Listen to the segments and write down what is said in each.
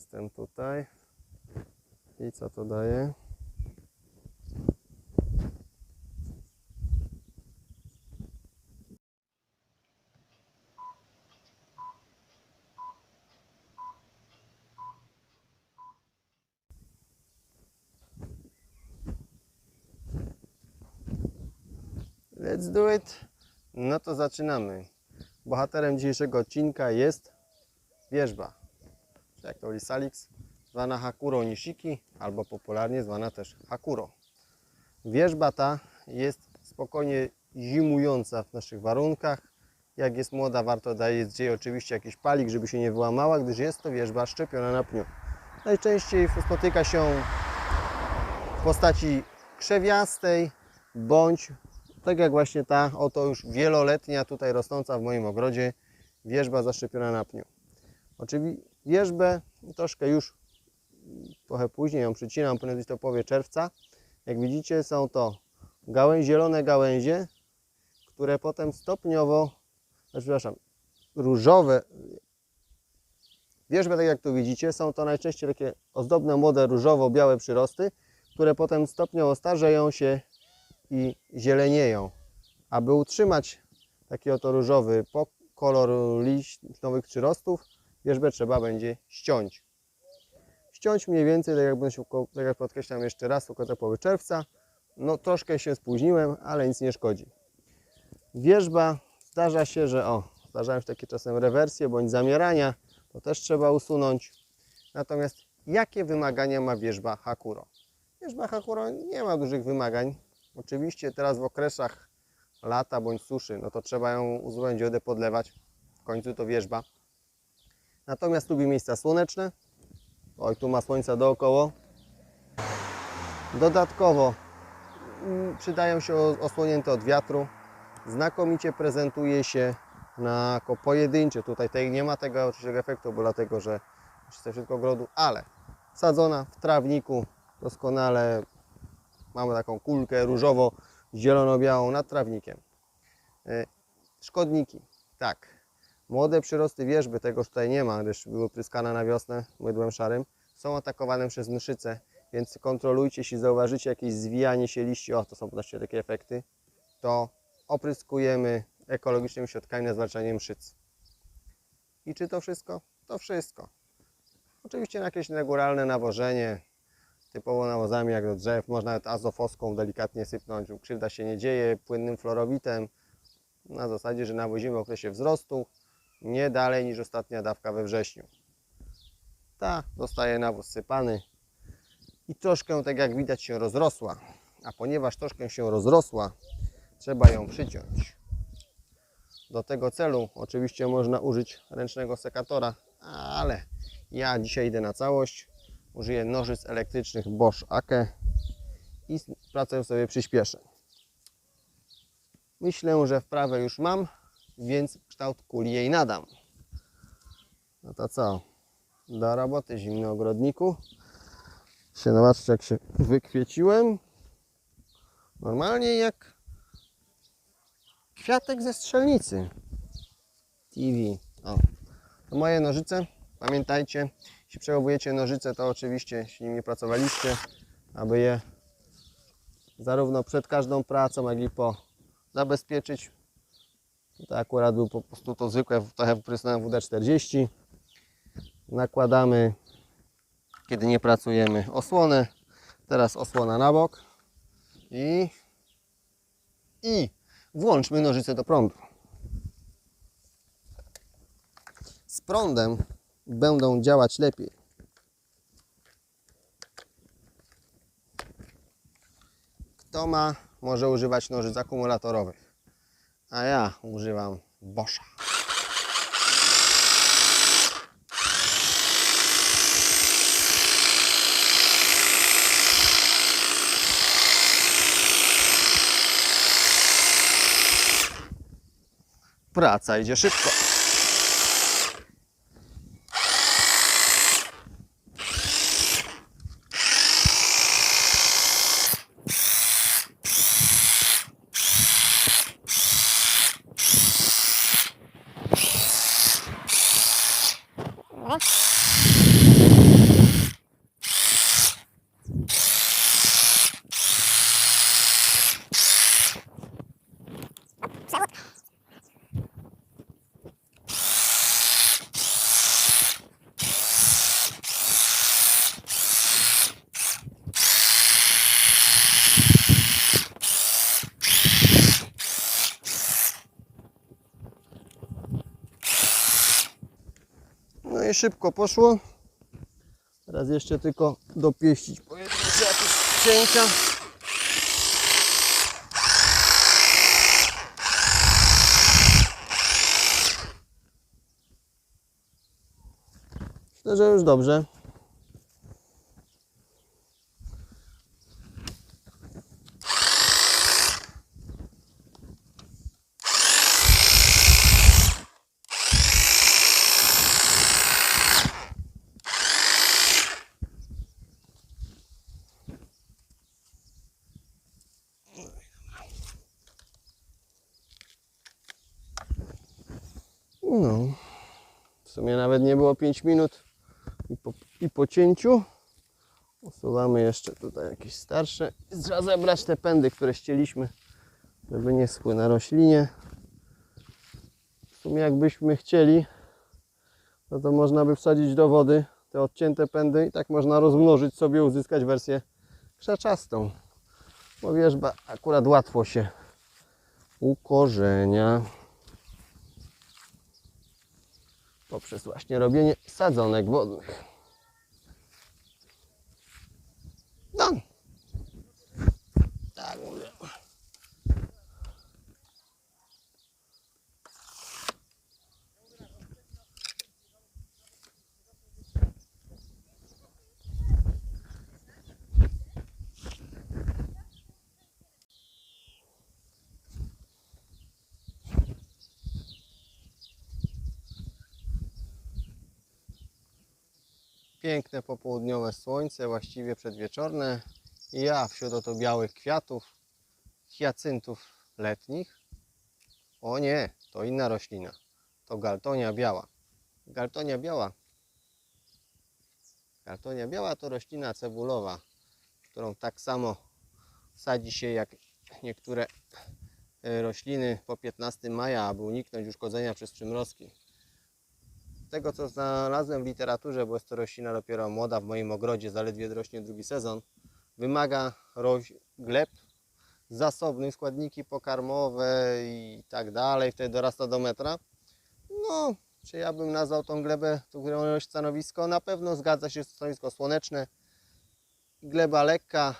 Jestem tutaj. I co to daje? Let's do it. No to zaczynamy. Bohaterem dzisiejszego odcinka jest wierzba. To woli Salix, zwana Hakuro Nishiki, albo popularnie zwana też Hakuro. Wierzba ta jest spokojnie zimująca w naszych warunkach. Jak jest młoda, warto dać jej oczywiście jakiś palik, żeby się nie wyłamała, gdyż jest to wierzba szczepiona na pniu. Najczęściej spotyka się w postaci krzewiastej, bądź tak jak właśnie ta oto już wieloletnia tutaj rosnąca w moim ogrodzie wierzba zaszczepiona na pniu. Oczywiście wierzbę troszkę już trochę później ją przycinam, być to połowie czerwca. Jak widzicie są to gałęzie, zielone gałęzie, które potem stopniowo, znaczy, przepraszam, różowe wierzby, tak jak tu widzicie, są to najczęściej takie ozdobne, młode, różowo-białe przyrosty, które potem stopniowo starzeją się i zielenieją. Aby utrzymać taki oto różowy kolor liść nowych przyrostów, wierzbę trzeba będzie ściąć. Ściąć mniej więcej, tak jak, będę się, tak jak podkreślam jeszcze raz, około połowy czerwca. No troszkę się spóźniłem, ale nic nie szkodzi. Wierzba zdarza się, że o, zdarzają się takie czasem rewersje bądź zamierania, to też trzeba usunąć. Natomiast jakie wymagania ma wierzba Hakuro? Wierzba Hakuro nie ma dużych wymagań. Oczywiście teraz w okresach lata bądź suszy, no to trzeba ją uzupełnić podlewać. W końcu to wierzba. Natomiast lubi miejsca słoneczne. Oj, tu ma słońca dookoła. Dodatkowo mm, przydają się osłonięte od wiatru. Znakomicie prezentuje się na pojedyncze. Tutaj tej, nie ma tego oczywiście efektu, bo dlatego, że czyste wszystko ogrodu, ale sadzona w trawniku doskonale mamy taką kulkę różowo-zielono-białą nad trawnikiem. E, Szkodniki. Tak. Młode przyrosty wierzby, tegoż tutaj nie ma, gdyż były pryskane na wiosnę mydłem szarym, są atakowane przez mszyce, więc kontrolujcie, jeśli zauważycie jakieś zwijanie się liści, o to są właśnie takie efekty, to opryskujemy ekologicznymi środkami na zwalczanie mszyc. I czy to wszystko? To wszystko. Oczywiście na jakieś naturalne nawożenie, typowo nawozami jak do drzew, można nawet azofoską delikatnie sypnąć, krzywda się nie dzieje, płynnym fluorowitem, na zasadzie, że nawozimy w okresie wzrostu, nie dalej niż ostatnia dawka we wrześniu. Ta dostaje nawóz sypany i troszkę, tak jak widać, się rozrosła. A ponieważ troszkę się rozrosła, trzeba ją przyciąć. Do tego celu oczywiście można użyć ręcznego sekatora, ale ja dzisiaj idę na całość. Użyję nożyc elektrycznych Bosch Ake i pracę sobie przyspieszę. Myślę, że wprawę już mam, więc kształt kuli jej nadam. No to co? Do roboty zimny ogrodniku. Się zobaczcie jak się wykwieciłem. Normalnie jak kwiatek ze strzelnicy. TV. O. To moje nożyce. Pamiętajcie, jeśli przechowujecie nożyce, to oczywiście, jeśli nimi pracowaliście, aby je zarówno przed każdą pracą, jak i po zabezpieczyć. To akurat był po prostu to zwykłe, trochę wyprysnąłem WD-40. Nakładamy, kiedy nie pracujemy, osłonę. Teraz osłona na bok. I, i włączmy nożyce do prądu. Z prądem będą działać lepiej. Kto ma, może używać nożyc akumulatorowych. A ja używam Boscha. Praca idzie szybko. I szybko poszło. Teraz jeszcze tylko dopieścić pojedyncze jakieś cięcia. Że już dobrze. No. W sumie nawet nie było 5 minut i po, i po cięciu. Usuwamy jeszcze tutaj jakieś starsze. Trzeba zebrać te pędy, które ścieliśmy, żeby nie schły na roślinie. W sumie jakbyśmy chcieli, no to można by wsadzić do wody te odcięte pędy i tak można rozmnożyć sobie, uzyskać wersję krzaczastą. Bo wierzba akurat łatwo się ukorzenia poprzez właśnie robienie sadzonek wodnych. No. Tak mówię. Piękne popołudniowe słońce, właściwie przedwieczorne. I ja wśród oto białych kwiatów, hiacyntów letnich. O nie, to inna roślina. To galtonia biała. Galtonia biała. Galtonia biała to roślina cebulowa, którą tak samo sadzi się jak niektóre e, rośliny po 15 maja, aby uniknąć uszkodzenia przez przymrozki. Tego co znalazłem w literaturze, bo jest to roślina dopiero młoda w moim ogrodzie, zaledwie rośnie drugi sezon, wymaga roś- gleb zasobnych, składniki pokarmowe i tak dalej, wtedy dorasta do metra. No, czy ja bym nazwał tą glebę, tu którą stanowisko? Na pewno zgadza się stanowisko słoneczne, gleba lekka,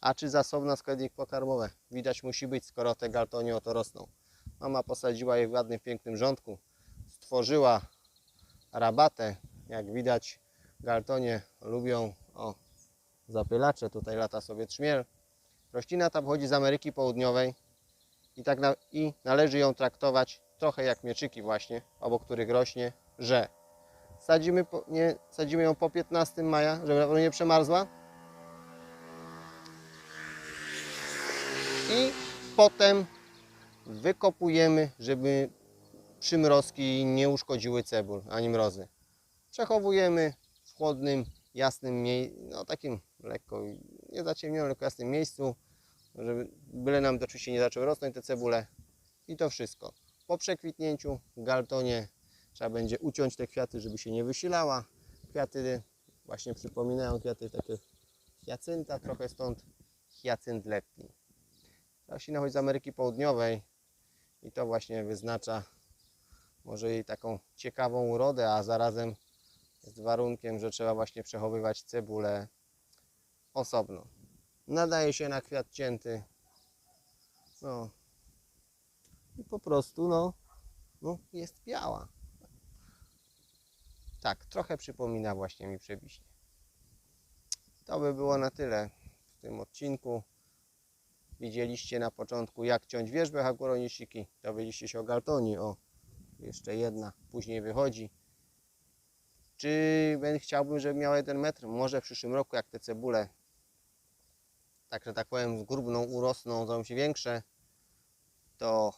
a czy zasobna składnik pokarmowe? Widać musi być, skoro te galtonie oto rosną. Mama posadziła je w ładnym, pięknym rządku, stworzyła rabatę. Jak widać, galtonie lubią o, zapylacze. Tutaj lata sobie trzmiel. Roślina ta pochodzi z Ameryki Południowej i, tak na, i należy ją traktować trochę jak mieczyki właśnie, obok których rośnie, że sadzimy, po, nie, sadzimy ją po 15 maja, żeby nie przemarzła i potem wykopujemy, żeby przymrozki nie uszkodziły cebul ani mrozy. Przechowujemy w chłodnym, jasnym, no takim lekko, nie zaciemnionym, tylko jasnym miejscu, żeby byle nam to oczywiście nie zaczęły rosnąć te cebule i to wszystko. Po przekwitnięciu galtonie trzeba będzie uciąć te kwiaty, żeby się nie wysilała. Kwiaty właśnie przypominają kwiaty takie hiacynta, trochę stąd hiacynt letni. Roślina chodzi z Ameryki Południowej i to właśnie wyznacza może jej taką ciekawą urodę, a zarazem jest warunkiem, że trzeba właśnie przechowywać cebulę osobno. Nadaje się na kwiat cięty. No. I po prostu no, no jest biała. Tak, trochę przypomina właśnie mi przewiśnie. To by było na tyle w tym odcinku. Widzieliście na początku jak ciąć wierzbę hakuronisiki. Dowiedzieliście się o galtonii, o jeszcze jedna później wychodzi. Czy chciałbym, żeby miała 1 metr? Może w przyszłym roku, jak te cebule, tak że tak powiem, grubną urosną, zrobią się większe, to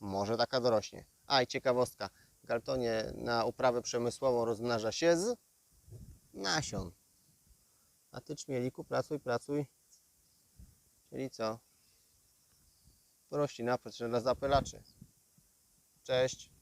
może taka dorośnie. A i ciekawostka, galtonie na uprawę przemysłową rozmnaża się z nasion. A ty czmieliku, pracuj, pracuj. Czyli co? Roślina potrzebna dla zapylaczy. Cześć.